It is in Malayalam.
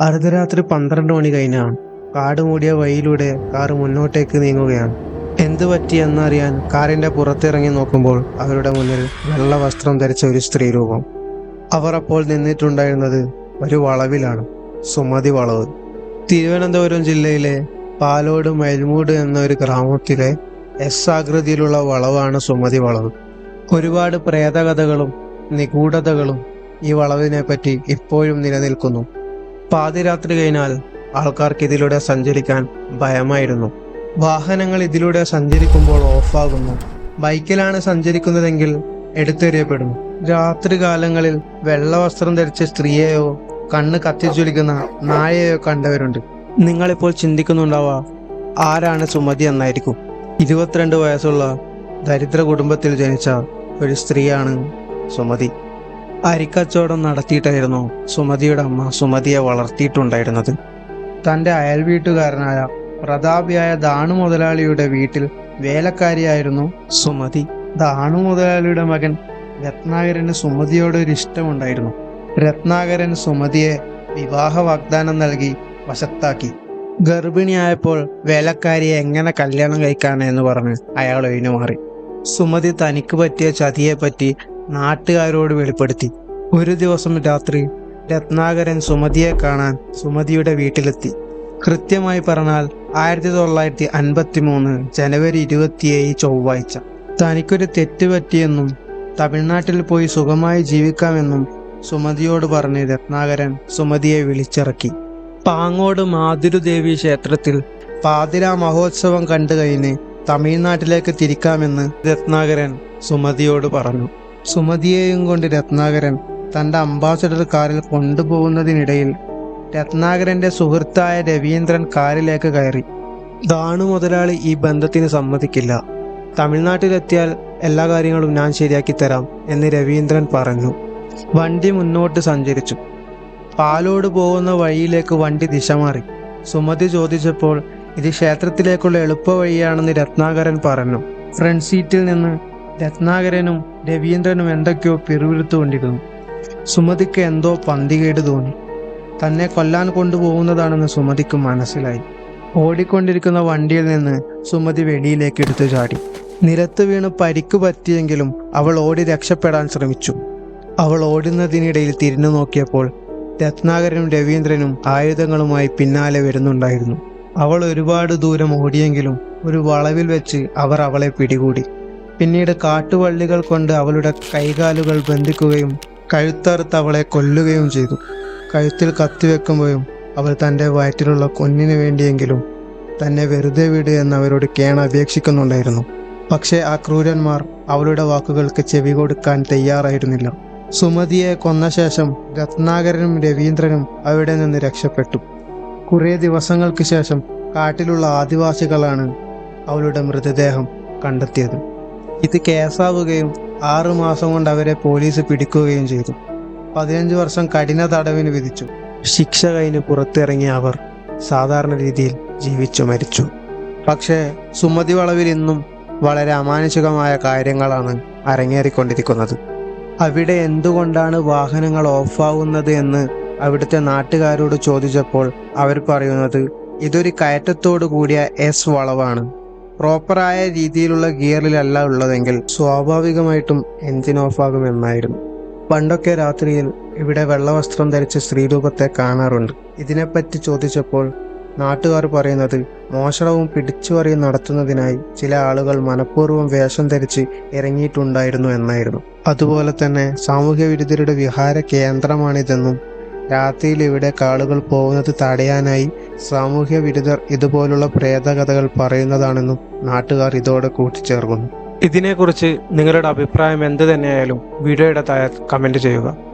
അർദ്ധരാത്രി പന്ത്രണ്ട് മണി കഴിഞ്ഞാണ് കാട് മൂടിയ വഴിയിലൂടെ കാറ് മുന്നോട്ടേക്ക് നീങ്ങുകയാണ്. എന്തു പറ്റിയെന്നറിയാൻ കാറിന്റെ പുറത്തിറങ്ങി നോക്കുമ്പോൾ അവരുടെ മുന്നിൽ വെള്ള വസ്ത്രം ധരിച്ച ഒരു സ്ത്രീ രൂപം. അവർ അപ്പോൾ നിന്നിട്ടുണ്ടായിരുന്നത് ഒരു വളവിലാണ് സുമതി വളവ്. തിരുവനന്തപുരം ജില്ലയിലെ പാലോട് മൈൽമൂട് എന്ന ഒരു ഗ്രാമത്തിലെ എസ് ആകൃതിയിലുള്ള വളവാണ് സുമതി വളവ്. ഒരുപാട് പ്രേതകഥകളും നിഗൂഢതകളും ഈ വളവിനെ പറ്റി ഇപ്പോഴും നിലനിൽക്കുന്നു. പാതിരാത്രി കഴിഞ്ഞാൽ ആൾക്കാർക്ക് ഇതിലൂടെ സഞ്ചരിക്കാൻ ഭയമായിരുന്നു. വാഹനങ്ങൾ ഇതിലൂടെ സഞ്ചരിക്കുമ്പോൾ ഓഫാകുന്നു. ബൈക്കിലാണ് സഞ്ചരിക്കുന്നതെങ്കിൽ എടുത്തെറിയപ്പെടുന്നു. രാത്രി കാലങ്ങളിൽ വെള്ള വസ്ത്രം ധരിച്ച സ്ത്രീയെയോ കണ്ണ് കത്തിച്ചൊലിക്കുന്ന നായയെയോ കണ്ടവരുണ്ട്. നിങ്ങളിപ്പോൾ ചിന്തിക്കുന്നുണ്ടാവുക ആരാണ് സുമതി എന്നായിരിക്കും. ഇരുപത്തിരണ്ട് വയസ്സുള്ള ദരിദ്ര കുടുംബത്തിൽ ജനിച്ച ഒരു സ്ത്രീയാണ് സുമതി. അരിക്കച്ചവടം നടത്തിയിട്ടായിരുന്നു സുമതിയുടെ അമ്മ സുമതിയെ വളർത്തിയിട്ടുണ്ടായിരുന്നത്. തന്റെ അയൽ വീട്ടുകാരനായ പ്രതാപിയായ ദാണു മുതലാളിയുടെ വീട്ടിൽ വേലക്കാരിയായിരുന്നു സുമതി. ദാണു മുതലാളിയുടെ മകൻ രത്നാകരന് സുമതിയോട് ഒരു ഇഷ്ടമുണ്ടായിരുന്നു. രത്നാകരൻ സുമതിയെ വിവാഹ വാഗ്ദാനം നൽകി വശത്താക്കി. ഗർഭിണിയായപ്പോൾ വേലക്കാരിയെ എങ്ങനെ കല്യാണം കഴിക്കാൻ എന്ന് പറഞ്ഞ് അയാൾ ഒഴിഞ്ഞു മാറി. സുമതി തനിക്ക് പറ്റിയ ചതിയെപ്പറ്റി നാട്ടുകാരോട് വെളിപ്പെടുത്തി. ഒരു ദിവസം രാത്രി രത്നാകരൻ സുമതിയെ കാണാൻ സുമതിയുടെ വീട്ടിലെത്തി. കൃത്യമായി പറഞ്ഞാൽ ആയിരത്തി തൊള്ളായിരത്തി അൻപത്തി മൂന്ന് ജനുവരി ഇരുപത്തിയേഴ് ചൊവ്വാഴ്ച. തനിക്കൊരു തെറ്റ് പറ്റിയെന്നും തമിഴ്നാട്ടിൽ പോയി സുഖമായി ജീവിക്കാമെന്നും സുമതിയോട് പറഞ്ഞ് രത്നാകരൻ സുമതിയെ വിളിച്ചിറക്കി. പാങ്ങോട് മാതിരുദേവി ക്ഷേത്രത്തിൽ പാതിരാ മഹോത്സവം കണ്ടു കഴിഞ്ഞ് തമിഴ്നാട്ടിലേക്ക് തിരിക്കാമെന്ന് രത്നാകരൻ സുമതിയോട് പറഞ്ഞു. സുമതിയെയും കൊണ്ട് രത്നാകരൻ തന്റെ അംബാസഡർ കാറിൽ കൊണ്ടുപോകുന്നതിനിടയിൽ രത്നാകരന്റെ സുഹൃത്തായ രവീന്ദ്രൻ കാറിലേക്ക് കയറി. ദാണു മുതലാളി ഈ ബന്ധത്തിന് സമ്മതിക്കില്ല. തമിഴ്നാട്ടിലെത്തിയാൽ എല്ലാ കാര്യങ്ങളും ഞാൻ ശരിയാക്കി തരാം എന്ന് രവീന്ദ്രൻ പറഞ്ഞു. വണ്ടി മുന്നോട്ട് സഞ്ചരിച്ചു. പാലോട് പോകുന്ന വഴിയിലേക്ക് വണ്ടി ദിശ മാറി. സുമതി ചോദിച്ചപ്പോൾ ഇത് ക്ഷേത്രത്തിലേക്കുള്ള എളുപ്പ വഴിയാണെന്ന് രത്നാകരൻ പറഞ്ഞു. ഫ്രണ്ട് സീറ്റിൽ നിന്ന് രത്നാകരനും രവീന്ദ്രനും എന്തൊക്കെയോ പിറുവിരുത്തുകൊണ്ടിരുന്നു സുമതിക്ക് എന്തോ പന്തികേട് തോന്നി. തന്നെ കൊല്ലാൻ കൊണ്ടുപോകുന്നതാണെന്ന് സുമതിക്ക് മനസ്സിലായി. ഓടിക്കൊണ്ടിരിക്കുന്ന വണ്ടിയിൽ നിന്ന് സുമതി വെളിയിലേക്ക് എടുത്തു ചാടി. നിരത്ത് വീണ് പരിക്ക് പറ്റിയെങ്കിലും അവൾ ഓടി രക്ഷപ്പെടാൻ ശ്രമിച്ചു. അവൾ ഓടുന്നതിനിടയിൽ തിരിഞ്ഞു നോക്കിയപ്പോൾ രത്നാകരനും രവീന്ദ്രനും ആയുധങ്ങളുമായി പിന്നാലെ വരുന്നുണ്ടായിരുന്നു. അവൾ ഒരുപാട് ദൂരം ഓടിയെങ്കിലും ഒരു വളവിൽ വെച്ച് അവർ അവളെ പിടികൂടി. പിന്നീട് കാട്ടുവള്ളികൾ കൊണ്ട് അവളുടെ കൈകാലുകൾ ബന്ധിക്കുകയും കഴുത്തറുത്ത് അവളെ കൊല്ലുകയും ചെയ്തു. കഴുത്തിൽ കത്തിവെക്കുമ്പോഴും അവൾ തന്റെ വയറ്റിലുള്ള കൊന്നിനു വേണ്ടിയെങ്കിലും തന്നെ വെറുതെ വിട് എന്ന് അവരോട് കേണ അപേക്ഷിക്കുന്നുണ്ടായിരുന്നു. പക്ഷേ ആ ക്രൂരന്മാർ അവളുടെ വാക്കുകൾക്ക് ചെവി കൊടുക്കാൻ തയ്യാറായിരുന്നില്ല. സുമതിയെ കൊന്ന ശേഷം രത്നാകരനും രവീന്ദ്രനും അവിടെ നിന്ന് രക്ഷപ്പെട്ടു. കുറേ ദിവസങ്ങൾക്ക് ശേഷം കാട്ടിലുള്ള ആദിവാസികളാണ് അവളുടെ മൃതദേഹം കണ്ടെത്തിയത്. ഇത് കേസാവുകയും ആറു മാസം കൊണ്ട് അവരെ പോലീസ് പിടിക്കുകയും ചെയ്തു. പതിനഞ്ച് വർഷം കഠിന തടവിന് വിധിച്ചു. ശിക്ഷ കഴിഞ്ഞ് പുറത്തിറങ്ങിയ അവർ സാധാരണ രീതിയിൽ ജീവിച്ചു മരിച്ചു. പക്ഷേ സുമതി വളവിൽ ഇന്നും വളരെ അമാനുഷികമായ കാര്യങ്ങളാണ് അരങ്ങേറിക്കൊണ്ടിരിക്കുന്നത്. അവിടെ എന്തുകൊണ്ടാണ് വാഹനങ്ങൾ ഓഫാവുന്നത് എന്ന് അവിടുത്തെ നാട്ടുകാരോട് ചോദിച്ചപ്പോൾ അവർ പറയുന്നത് ഇതൊരു കയറ്റത്തോടു കൂടിയ എസ് വളവാണ്. പ്രോപ്പറായ രീതിയിലുള്ള ഗിയറിലല്ല ഉള്ളതെങ്കിൽ സ്വാഭാവികമായിട്ടും എഞ്ചിൻ ഓഫാകുമെന്നായിരുന്നു പണ്ടൊക്കെ രാത്രിയിൽ ഇവിടെ വെള്ളവസ്ത്രം ധരിച്ച സ്ത്രീരൂപത്തെ കാണാറുണ്ട്. ഇതിനെപ്പറ്റി ചോദിച്ചപ്പോൾ നാട്ടുകാർ പറയുന്നത് മോഷണവും പിടിച്ചുപറിയും നടത്തുന്നതിനായി ചില ആളുകൾ മനഃപൂർവം വേഷം ധരിച്ച് ഇറങ്ങിയിട്ടുണ്ടായിരുന്നു എന്നായിരുന്നു. അതുപോലെ തന്നെ സാമൂഹ്യ വിരുദ്ധരുടെ വിഹാര കേന്ദ്രമാണിതെന്നും രാത്രിയിൽ ഇവിടെ കാളുകൾ പോകുന്നത് തടയാനായി സാമൂഹ്യ വിരുദ്ധർ ഇതുപോലുള്ള പ്രേതകഥകൾ പറയുന്നതാണെന്നും നാട്ടുകാർ ഇതോടെ കൂട്ടിച്ചേർക്കുന്നു. ഇതിനെക്കുറിച്ച് നിങ്ങളുടെ അഭിപ്രായം എന്ത് തന്നെയായാലും വീഡിയോയുടെ താഴെ കമന്റ് ചെയ്യുക.